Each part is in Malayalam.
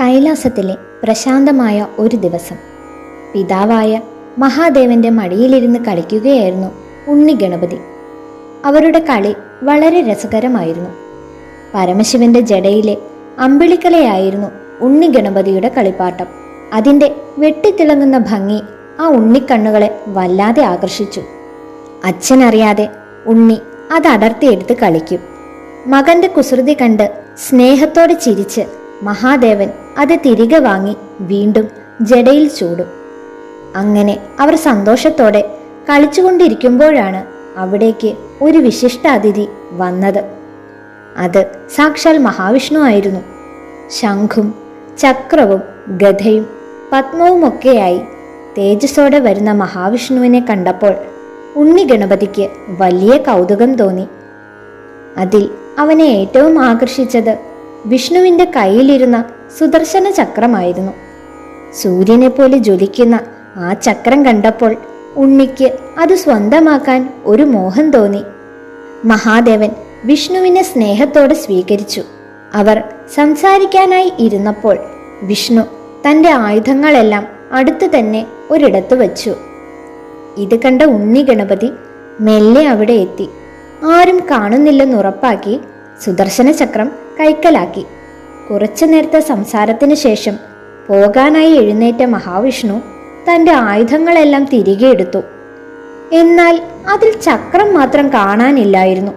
കൈലാസത്തിലെ പ്രശാന്തമായ ഒരു ദിവസം. പിതാവായ മഹാദേവന്റെ മടിയിലിരുന്ന് കളിക്കുകയായിരുന്നു ഉണ്ണി ഗണപതി. അവരുടെ കളി വളരെ രസകരമായിരുന്നു. പരമശിവന്റെ ജടയിലെ അമ്പിളിക്കലയായിരുന്നു ഉണ്ണി ഗണപതിയുടെ കളിപ്പാട്ടം. അതിന്റെ വെട്ടിത്തിളങ്ങുന്ന ഭംഗി ആ ഉണ്ണിക്കണ്ണുകളെ വല്ലാതെ ആകർഷിച്ചു. അച്ഛനറിയാതെ ഉണ്ണി അത് അടർത്തിയെടുത്ത് കളിക്കും. മകന്റെ കുസൃതി കണ്ട് സ്നേഹത്തോടെ ചിരിച്ച് മഹാദേവൻ അത് തിരികെ വാങ്ങി വീണ്ടും ജടയിൽ ചൂടും. അങ്ങനെ അവർ സന്തോഷത്തോടെ കളിച്ചുകൊണ്ടിരിക്കുമ്പോഴാണ് അവിടേക്ക് ഒരു വിശിഷ്ട അതിഥി വന്നത്. അത് സാക്ഷാൽ മഹാവിഷ്ണു ആയിരുന്നു. ശംഖും ചക്രവും ഗധയും പത്മവുമൊക്കെയായി തേജസ്സോടെ വരുന്ന മഹാവിഷ്ണുവിനെ കണ്ടപ്പോൾ ഉണ്ണി ഗണപതിക്ക് വലിയ കൗതുകം തോന്നി. അതിൽ അവനെ ഏറ്റവും ആകർഷിച്ചത് വിഷ്ണുവിന്റെ കയ്യിലിരുന്ന സുദർശന ചക്രമായിരുന്നു. സൂര്യനെ പോലെ ജ്വലിക്കുന്ന ആ ചക്രം കണ്ടപ്പോൾ ഉണ്ണിക്ക് അത് സ്വന്തമാക്കാൻ ഒരു മോഹം തോന്നി. മഹാദേവൻ വിഷ്ണുവിനെ സ്നേഹത്തോടെ സ്വീകരിച്ചു. അവർ സംസാരിക്കാനായി ഇരുന്നപ്പോൾ വിഷ്ണു തന്റെ ആയുധങ്ങളെല്ലാം അടുത്തു തന്നെ ഒരിടത്ത് വച്ചു. ഇത് കണ്ട ഉണ്ണി ഗണപതി മെല്ലെ അവിടെ എത്തി. ആരും കാണുന്നില്ലെന്നുറപ്പാക്കി സുദർശന ചക്രം കൈക്കലാക്കി. കുറച്ചു നേരത്തെ സംസാരത്തിന് ശേഷം പോകാനായി എഴുന്നേറ്റ മഹാവിഷ്ണു തന്റെ ആയുധങ്ങളെല്ലാം തിരികെ എടുത്തു. എന്നാൽ അതിൽ ചക്രം മാത്രം കാണാനില്ലായിരുന്നു.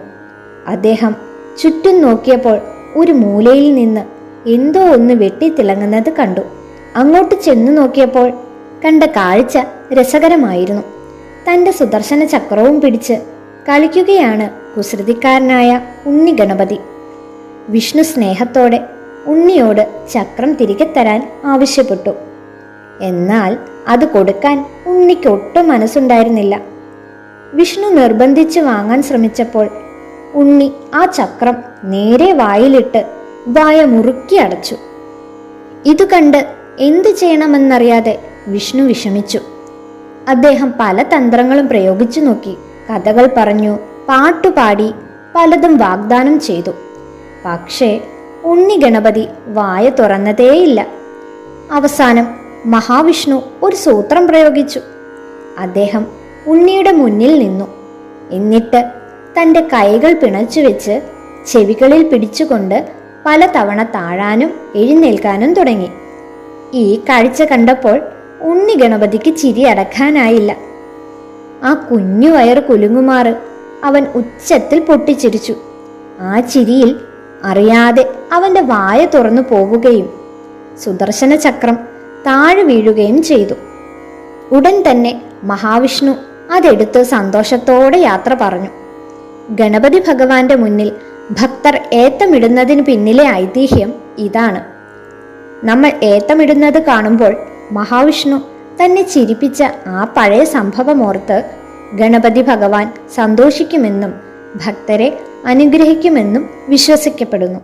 അദ്ദേഹം ചുറ്റും നോക്കിയപ്പോൾ ഒരു മൂലയിൽ നിന്ന് എന്തോ ഒന്ന് വെട്ടിത്തിളങ്ങുന്നത് കണ്ടു. അങ്ങോട്ട് ചെന്നു നോക്കിയപ്പോൾ കണ്ട കാഴ്ച രസകരമായിരുന്നു. തന്റെ സുദർശന ചക്രവും പിടിച്ച് കളിക്കുകയാണ് കുസൃതിക്കാരനായ ഉണ്ണി ഗണപതി. വിഷ്ണു സ്നേഹത്തോടെ ഉണ്ണിയോട് ചക്രം തിരികെ തരാൻ ആവശ്യപ്പെട്ടു. എന്നാൽ അത് കൊടുക്കാൻ ഉണ്ണിക്ക് ഒട്ടും മനസ്സുണ്ടായിരുന്നില്ല. വിഷ്ണു നിർബന്ധിച്ച് വാങ്ങാൻ ശ്രമിച്ചപ്പോൾ ഉണ്ണി ആ ചക്രം നേരെ വായിലിട്ട് വായ മുറുക്കി അടച്ചു. ഇത് കണ്ട് എന്തു ചെയ്യണമെന്നറിയാതെ വിഷ്ണു വിഷമിച്ചു. അദ്ദേഹം പല തന്ത്രങ്ങളും പ്രയോഗിച്ചു നോക്കി. കഥകൾ പറഞ്ഞു പാട്ടുപാടി പലതും വാഗ്ദാനം ചെയ്തു. പക്ഷേ ഉണ്ണി ഗണപതി വായ തുറന്നതേയില്ല. അവസാനം മഹാവിഷ്ണു ഒരു സൂത്രം പ്രയോഗിച്ചു. അദ്ദേഹം ഉണ്ണിയുടെ മുന്നിൽ നിന്നു. എന്നിട്ട് തന്റെ കൈകൾ പിണച്ചു വെച്ച് ചെവികളിൽ പിടിച്ചുകൊണ്ട് പലതവണ താഴാനും എഴുന്നേൽക്കാനും തുടങ്ങി. ഈ കാഴ്ച കണ്ടപ്പോൾ ഉണ്ണി ഗണപതിക്ക് ചിരി അടക്കാനായില്ല. ആ കുഞ്ഞു വയർ കുലുങ്ങുമാറ് അവൻ ഉച്ചത്തിൽ പൊട്ടിച്ചിരിച്ചു. ആ ചിരിയിൽ അറിയാതെ അവന്റെ വായ തുറന്നു പോവുകയും സുദർശന ചക്രം താഴെ വീഴുകയും ചെയ്തു. ഉടൻ തന്നെ മഹാവിഷ്ണു അതെടുത്ത് സന്തോഷത്തോടെ യാത്ര പറഞ്ഞു. ഗണപതി ഭഗവാന്റെ മുന്നിൽ ഭക്തർ ഏത്തമിടുന്നതിന് പിന്നിലെ ഐതിഹ്യം ഇതാണ്. നമ്മൾ ഏത്തമിടുന്നത് കാണുമ്പോൾ മഹാവിഷ്ണു തന്നെ ചിരിപ്പിച്ച ആ പഴയ സംഭവമോർത്ത് ഗണപതി ഭഗവാൻ സന്തോഷിക്കുമെന്നും ഭക്തരെ അനുഗ്രഹിക്കുമെന്നും വിശ്വസിക്കപ്പെടുന്നു.